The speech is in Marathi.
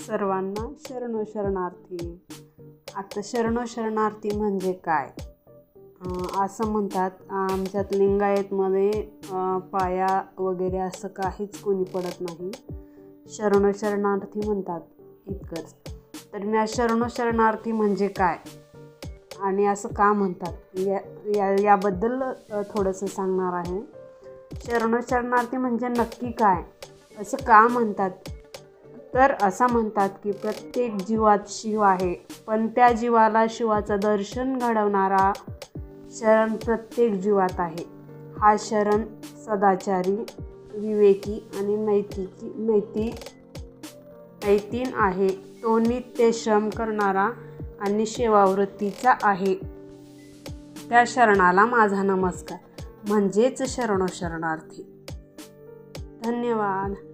सर्वांना शरणो शरणार्थी आता शरणो शरणार्थी म्हणजे काय? असं म्हणतात आमच्यात लिंगायतमध्ये पाया वगैरे असं काहीच कोणी पडत नाही. शरणो शरणार्थी म्हणतात इतकंच. तर मी शरणो शरणार्थी म्हणजे काय? आणि असं का म्हणतात? या या याबद्दल थोडंसं सांगणार आहे. शरणो शरणार्थी म्हणजे नक्की काय? असं का म्हणतात? तर असं म्हणतात की प्रत्येक जीवात शिव आहे पण त्या जीवाला शिवाचं दर्शन घडवणारा शरण प्रत्येक जीवात आहे. हा शरण सदाचारी विवेकी आणि नैतिकी नैती नैतीन आहे. तो नित्य श्रम करणारा आणि सेवावृत्तीचा आहे. त्या शरणाला माझा नमस्कार. म्हणजेच शरणो शरणार्थी धन्यवाद.